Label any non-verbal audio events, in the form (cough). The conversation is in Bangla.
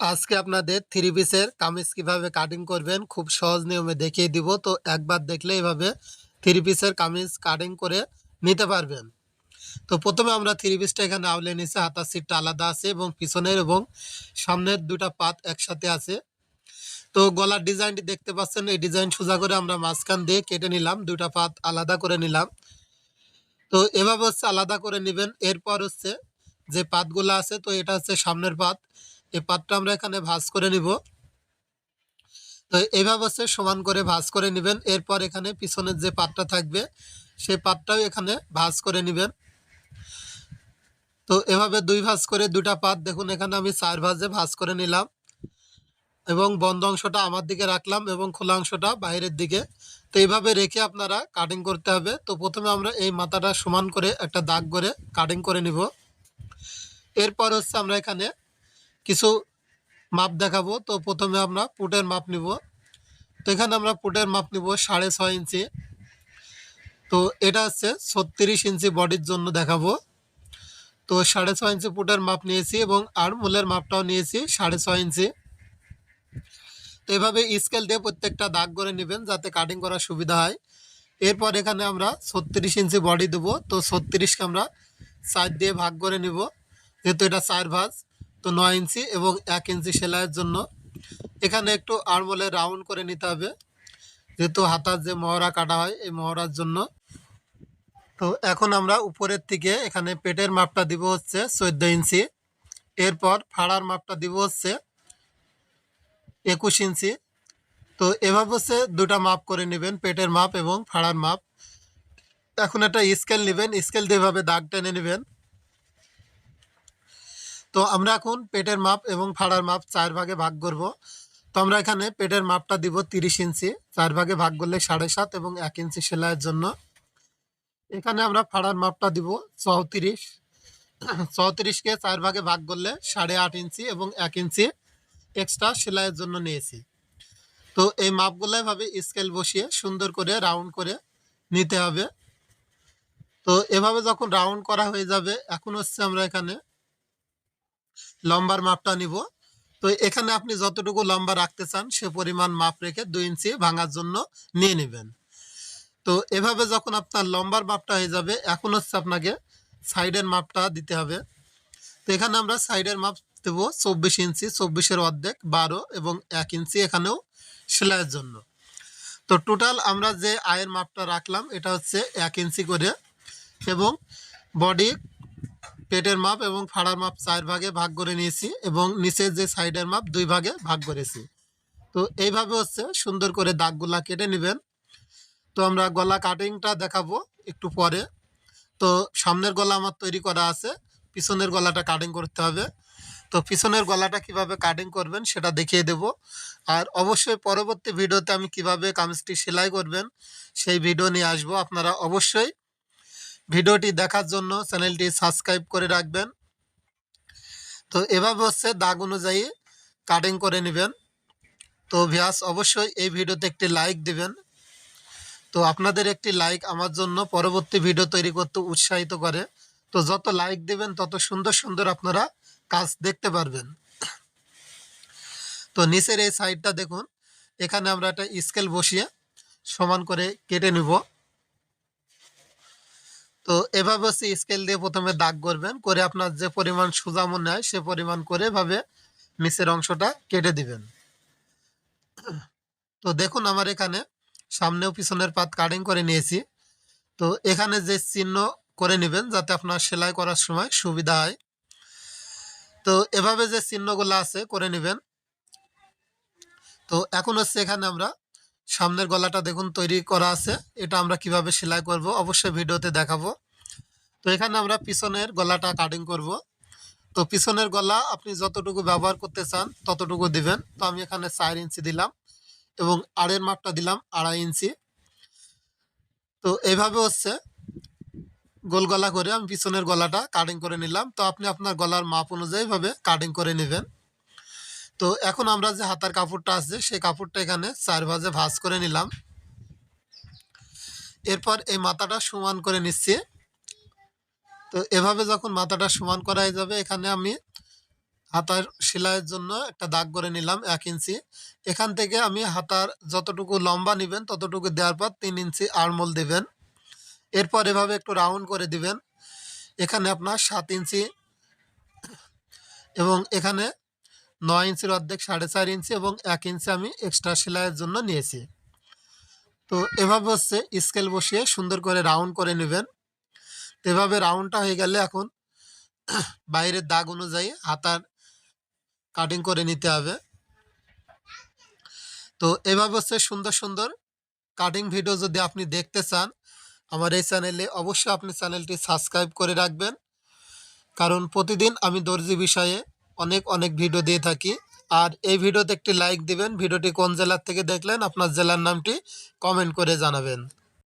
আজকে আপনাদের থ্রি পিসের কামিজ কীভাবে কাটিং করবেন, খুব সহজ নিয়মে দেখিয়ে দিব। তো একবার দেখলে এইভাবে থ্রি পিসের কামিজ কাটিং করে নিতে পারবেন। তো প্রথমে আমরা থ্রি পিসটা এখানে আউলে নিচে হাতার সিটটা আলাদা আছে এবং পিছনের এবং সামনের দুটা পাত একসাথে আছে। তো গলার ডিজাইনটি দেখতে পাচ্ছেন, এই ডিজাইন সোজা করে আমরা মাঝখান দিয়ে কেটে নিলাম দুটা পাত আলাদা করে নিলাম। তো এভাবে হচ্ছে আলাদা করে নেবেন। এরপর হচ্ছে যে পাতগুলো আছে, তো এটা হচ্ছে সামনের পাত। এই পাতটা আমরা এখানে ভাঁজ করে নিব। তো এইভাবে হচ্ছে সমান করে ভাঁজ করে নেবেন। এরপর এখানে পিছনের যে পাতটা থাকবে, সেই পাতটাও এখানে ভাঁজ করে নেবেন। তো এভাবে দুই ভাঁজ করে দুটা পাত, দেখুন এখানে আমি চার ভাঁজে ভাঁজ করে নিলাম। এবং বন্ধ অংশটা আমার দিকে রাখলাম এবং খোলা অংশটা বাইরের দিকে। তো এইভাবে রেখে আপনারা কাটিং করতে হবে। তো প্রথমে আমরা এই মাথাটা সমান করে একটা দাগ করে কাটিং করে নিব। এরপর হচ্ছে আমরা এখানে কিছু মাপ দেখাবো। তো প্রথমে আমরা পুটের মাপ নিব। তো এখানে আমরা পুটের মাপ নিব সাড়ে ছয় ইঞ্চি। তো এটা হচ্ছে ছত্রিশ ইঞ্চি বডির জন্য দেখাবো। তো সাড়ে ছয় ইঞ্চি পুটের মাপ নিয়েছি এবং আর মূলের মাপটাও নিয়েছি সাড়ে ছয় ইঞ্চি। তো এভাবে স্কেল দিয়ে প্রত্যেকটা দাগ করে নেবেন যাতে কাটিং করার সুবিধা হয়। এরপর এখানে আমরা ছত্রিশ ইঞ্চি বডি দেবো। তো ছত্রিশকে আমরা সাইড দিয়ে ভাগ করে নিব। যেহেতু এটা চার ভাঁজ তো নয় ইঞ্চি এবং এক ইঞ্চি সেলাইয়ের জন্য। এখানে একটু আড়মোলে রাউন্ড করে নিতে হবে। যেহেতু হাতার যে মহড়া কাটা হয়, এই মহড়ার জন্য। তো এখন আমরা উপরের থেকে এখানে পেটের মাপটা দিব হচ্ছে চোদ্দ ইঞ্চি। এরপর ফাড়ার মাপটা দিব হচ্ছে একুশ ইঞ্চি। তো এভাবে হচ্ছে দুটা মাপ করে নেবেন, পেটের মাপ এবং ফাড়ার মাপ। এখন একটা স্কেল নেবেন। স্কেল দিয়ে এভাবে দাগ টেনে নেবেন। তো আমরা এখন পেটের মাপ এবং ফাড়ার মাপ চার ভাগে ভাগ করব। তো আমরা এখানে পেটের মাপটা দিব তিরিশ ইঞ্চি। চার ভাগে ভাগ করলে সাড়ে সাত এবং এক ইঞ্চি সেলাইয়ের জন্য। এখানে আমরা ফাড়ার মাপটা দিব চৌত্রিশ। চৌত্রিশকে চার ভাগে ভাগ করলে সাড়ে আট ইঞ্চি এবং এক ইঞ্চি এক্সট্রা সেলাইয়ের জন্য নিয়েছি। তো এই মাপগুলো এভাবে স্কেল বসিয়ে সুন্দর করে রাউন্ড করে নিতে হবে। তো এভাবে যখন রাউন্ড করা হয়ে যাবে, এখন হচ্ছে আমরা এখানে লম্বার মাপটা নিব। তো এখানে আপনি যতটুকু লম্বা রাখতে চান, সে পরিমাণ মাপ রেখে দুই ইঞ্চি ভাঙার জন্য নিয়ে নেবেন। তো এভাবে যখন আপনার লম্বার মাপটা হয়ে যাবে, এখন হচ্ছে আপনাকে সাইডের মাপটা দিতে হবে। তো এখানে আমরা সাইডের মাপ দেবো চব্বিশ ইঞ্চি, চব্বিশের অর্ধেক, বারো এবং এক ইঞ্চি এখানেও সেলাইয়ের জন্য। তো টোটাল আমরা যে আয়ের মাপটা রাখলাম, এটা হচ্ছে এক ইঞ্চি করে এবং বডি পেটের মাপ এবং ফাড়ার মাপ চার ভাগে ভাগ করে নিয়েছি এবং নিচের যে সাইডের মাপ দুই ভাগে ভাগ করেছি। তো এইভাবে হচ্ছে সুন্দর করে দাগগুলা কেটে নেবেন। তো আমরা গলা কাটিংটা দেখাবো একটু পরে। তো সামনের গলা আমার তৈরি করা আছে, পিছনের গলাটা কাটিং করতে হবে। তো পিছনের গলাটা কীভাবে কাটিং করবেন সেটা দেখিয়ে দেব। আর অবশ্যই পরবর্তী ভিডিওতে আমি কীভাবে কামিজটি সেলাই করবেন সেই ভিডিও নিয়ে আসব। আপনারা অবশ্যই ভিডিওটি দেখার জন্য চ্যানেলটি সাবস্ক্রাইব করে রাখবেন। তো এভাবে হচ্ছে দাগ অনুযায়ী কাটিং করে নেবেন। তো ভিয়াস অবশ্যই এই ভিডিওতে একটি লাইক দিবেন। তো আপনাদের একটি লাইক আমার জন্য পরবর্তী ভিডিও তৈরি করতে উৎসাহিত করে। তো যত লাইক দেবেন, তত সুন্দর সুন্দর আপনারা কাজ দেখতে পারবেন। তো নিচের এই সাইডটা দেখুন। এখানে আমরা একটা স্কেল বসিয়ে সমান করে কেটে নিব। তো এভাবে হচ্ছে স্কেল দিয়ে প্রথমে দাগ করবেন, করে আপনার যে পরিমাণ সোজা মনে হয় সে পরিমাণ করে এভাবে নিচের অংশটা কেটে দিবেন। তো দেখুন আমার এখানে সামনেও পিছনের পাত কাটিং করে নিয়েছি। তো এখানে যে চিহ্ন করে নেবেন যাতে আপনার সেলাই করার সময় সুবিধা হয়। তো এভাবে যে চিহ্নগুলো আছে করে নেবেন। তো এখন হচ্ছে এখানে আমরা সামনের গলাটা দেখুন তৈরি করা আছে। এটা আমরা কীভাবে সেলাই করব অবশ্যই ভিডিওতে দেখাবো। তো এখানে আমরা পিছনের গলাটা কাটিং করব। তো পিছনের গলা আপনি যতটুকু ব্যবহার করতে চান ততটুকু দিবেন। তো আমি এখানে চার ইঞ্চি দিলাম এবং আড়ের মাপটা দিলাম আড়াই ইঞ্চি। তো এইভাবে হচ্ছে গোল গলা করে আমি পিছনের গলাটা কাটিং করে নিলাম। তো আপনি আপনার গলার মাপ অনুযায়ী ভাবে কাটিং করে নেবেন। তো এখন আমরা যে হাতার কাপড়টা আছে, সেই কাপড়টা এখানে চার ভাজে ভাজ করে নিলাম। এরপর এই মাথাটা সমান করে নিচ্ছি। তো এভাবে যখন মাথাটা সমান করা যাবে, এখানে আমি হাতার সেলাইয়ের জন্য একটা দাগ করে নিলাম, এক ইঞ্চি। এখান থেকে আমি হাতার যতটুকু লম্বা নেবেন, ততটুকু দেওয়ার পর তিন ইঞ্চি আড়মোল দেবেন। এরপর এভাবে একটু রাউন্ড করে দিবেন। এখানে আপনার সাত ইঞ্চি এবং এখানে নয় ইঞ্চির অর্ধেক, সাড়ে চার ইঞ্চি এবং এক ইঞ্চি আমি এক্সট্রা সেলাইয়ের জন্য নিয়েছি। তো এভাবে হচ্ছে স্কেল বসিয়ে সুন্দর করে রাউন্ড করে নেবেন। এভাবে রাউন্ডটা হয়ে গেলে এখন (clears throat) বাইরের দাগ অনুযায়ী হাতার কাটিং করে নিতে হবে। তো এভাবে হচ্ছে সুন্দর সুন্দর কাটিং ভিডিও যদি আপনি দেখতে চান, আমার এই চ্যানেলে অবশ্যই আপনি চ্যানেলটি সাবস্ক্রাইব করে রাখবেন। কারণ প্রতিদিন আমি দর্জি বিষয়ে অনেক অনেক ভিডিও দিয়ে থাকি। আর এই ভিডিওতে একটি লাইক দিবেন। ভিডিওটি কোন জেলার থেকে দেখলেন, আপনার জেলার নামটি কমেন্ট করে জানাবেন।